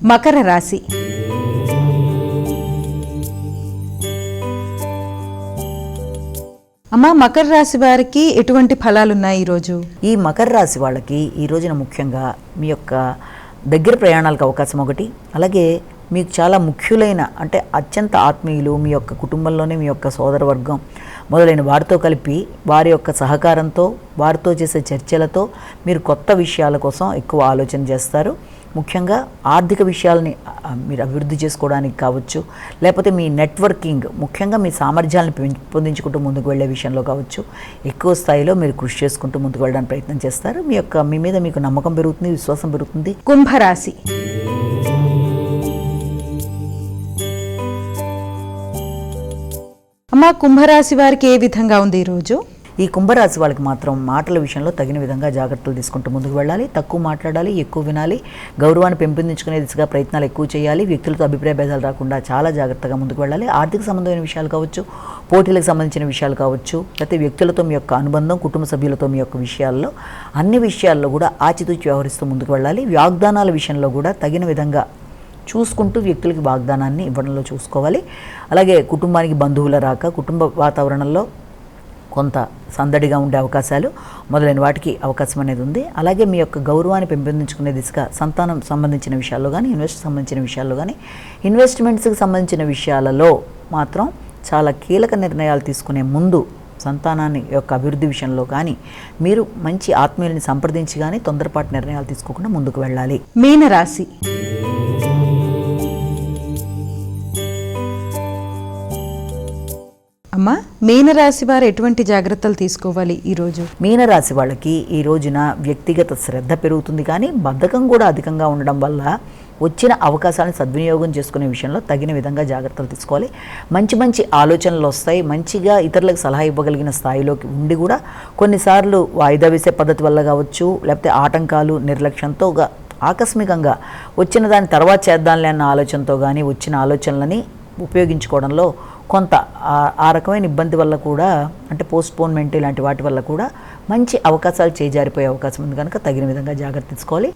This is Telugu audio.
మకర రాశి. అమ్మా మకర రాశి వారికి ఎటువంటి ఫలాలు ఉన్నాయి ఈరోజు? ఈ మకర రాశి వాళ్ళకి ఈ రోజున ముఖ్యంగా మీ యొక్క దగ్గర ప్రయాణాలకు అవకాశం ఒకటి. అలాగే మీకు చాలా ముఖ్యులైన అంటే అత్యంత ఆత్మీయులు మీ యొక్క కుటుంబంలోనే మీ యొక్క సోదరవర్గం మొదలైన వారితో కలిపి వారి యొక్క సహకారంతో వారితో చేసే చర్చలతో మీరు కొత్త విషయాల కోసం ఎక్కువ ఆలోచన చేస్తారు. ముఖ్యంగా ఆర్థిక విషయాలని మీరు అభివృద్ధి చేసుకోవడానికి కావచ్చు లేకపోతే మీ నెట్వర్కింగ్ ముఖ్యంగా మీ సామర్థ్యాలను పెంపొందించుకుంటూ ముందుకు వెళ్ళే విషయంలో కావచ్చు ఎక్కువ స్థాయిలో మీరు కృషి చేసుకుంటూ ముందుకు వెళ్ళడానికి ప్రయత్నం చేస్తారు. మీ యొక్క మీ మీద మీకు నమ్మకం పెరుగుతుంది విశ్వాసం పెరుగుతుంది. కుంభరాశి. అమ్మా కుంభరాశి వారికి ఏ విధంగా ఉంది ఈరోజు? ఈ కుంభరాశి వాళ్ళకి మాత్రం మాటల విషయంలో తగిన విధంగా జాగ్రత్తలు తీసుకుంటూ ముందుకు వెళ్ళాలి. తక్కువ మాట్లాడాలి ఎక్కువ వినాలి. గౌరవాన్ని పెంపొందించుకునే దిశగా ప్రయత్నాలు ఎక్కువ చేయాలి. వ్యక్తులతో అభిప్రాయ భేదాలు రాకుండా చాలా జాగ్రత్తగా ముందుకు వెళ్ళాలి. ఆర్థిక సంబంధమైన విషయాలు కావచ్చు పోటీలకు సంబంధించిన విషయాలు కావచ్చు లేకపోతే వ్యక్తులతో మీ యొక్క అనుబంధం కుటుంబ సభ్యులతో మీ యొక్క విషయాల్లో అన్ని విషయాల్లో కూడా ఆచితూచి వ్యవహరిస్తూ ముందుకు వెళ్ళాలి. వాగ్దానాల విషయంలో కూడా తగిన విధంగా చూసుకుంటూ వ్యక్తులకి వాగ్దానాన్ని ఇవ్వడంలో చూసుకోవాలి. అలాగే కుటుంబానికి బంధువుల రాక కుటుంబ వాతావరణంలో కొంత సందడిగా ఉండే అవకాశాలు మొదలైన వాటికి అవకాశం అనేది ఉంది. అలాగే మీ యొక్క గౌరవాన్ని పెంపొందించుకునే దిశగా సంతానం సంబంధించిన విషయాల్లో కానీ ఇన్వెస్ట్ సంబంధించిన విషయాల్లో కానీ ఇన్వెస్ట్మెంట్స్కి సంబంధించిన విషయాలలో మాత్రం చాలా కీలక నిర్ణయాలు తీసుకునే ముందు సంతానాన్ని యొక్క అభివృద్ధి విషయంలో కానీ మీరు మంచి ఆత్మీయుల్ని సంప్రదించి కానీ తొందరపాటు నిర్ణయాలు తీసుకోకుండా ముందుకు వెళ్ళాలి. మీనరాశి అమ్మ మీనరాశి వారు ఎటువంటి జాగ్రత్తలు తీసుకోవాలి ఈరోజు? మీనరాశి వాళ్ళకి ఈ రోజున వ్యక్తిగత శ్రద్ధ పెరుగుతుంది కానీ బద్ధకం కూడా అధికంగా ఉండడం వల్ల వచ్చిన అవకాశాలను సద్వినియోగం చేసుకునే విషయంలో తగిన విధంగా జాగ్రత్తలు తీసుకోవాలి. మంచి మంచి ఆలోచనలు వస్తాయి. మంచిగా ఇతరులకు సలహా ఇవ్వగలిగిన స్థాయిలోకి ఉండి కూడా కొన్నిసార్లు వాయిదా వేసే పద్ధతి వల్ల కావచ్చు లేకపోతే ఆటంకాలు నిర్లక్ష్యంతో ఆకస్మికంగా వచ్చిన దాని తర్వాత చేద్దాంలే అన్న ఆలోచనతో కానీ వచ్చిన ఆలోచనలని ఉపయోగించుకోవడంలో కొంత ఆ- రకమైన ఇబ్బంది వల్ల కూడా అంటే పోస్ట్పోన్మెంట్ ఇలాంటి వాటి వల్ల కూడా మంచి అవకాశాలు చేజారిపోయే అవకాశం ఉంది. కనుక తగిన విధంగా జాగ్రత్త తీసుకోవాలి.